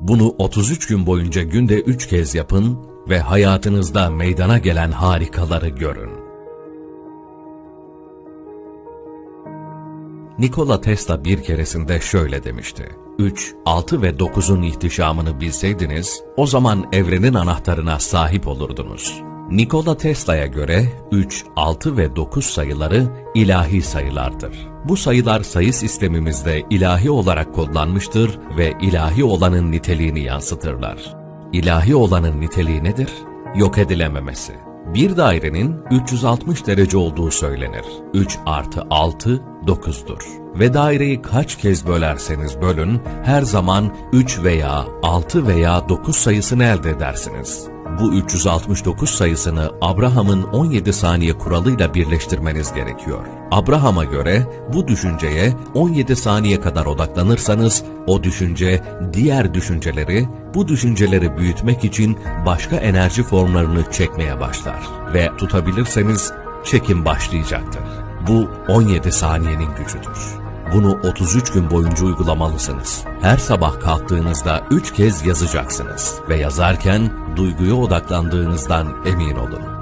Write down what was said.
Bunu 33 gün boyunca günde 3 kez yapın ve hayatınızda meydana gelen harikaları görün. Nikola Tesla bir keresinde şöyle demişti. 3, 6 ve 9'un ihtişamını bilseydiniz, o zaman evrenin anahtarına sahip olurdunuz. Nikola Tesla'ya göre 3, 6 ve 9 sayıları ilahi sayılardır. Bu sayılar sayı sistemimizde ilahi olarak kodlanmıştır ve ilahi olanın niteliğini yansıtırlar. İlahi olanın niteliği nedir? Yok edilememesi. Bir dairenin 360 derece olduğu söylenir. 3 artı 6, 9'dur. Ve daireyi kaç kez bölerseniz bölün, her zaman 3 veya 6 veya 9 sayısını elde edersiniz. Bu 369 sayısını Abraham'ın 17 saniye kuralıyla birleştirmeniz gerekiyor. Abraham'a göre bu düşünceye 17 saniye kadar odaklanırsanız o düşünce diğer düşünceleri, bu düşünceleri büyütmek için başka enerji formlarını çekmeye başlar. Ve tutabilirseniz çekim başlayacaktır. Bu 17 saniyenin gücüdür. Bunu 33 gün boyunca uygulamalısınız. Her sabah kalktığınızda 3 kez yazacaksınız ve yazarken duyguya odaklandığınızdan emin olun.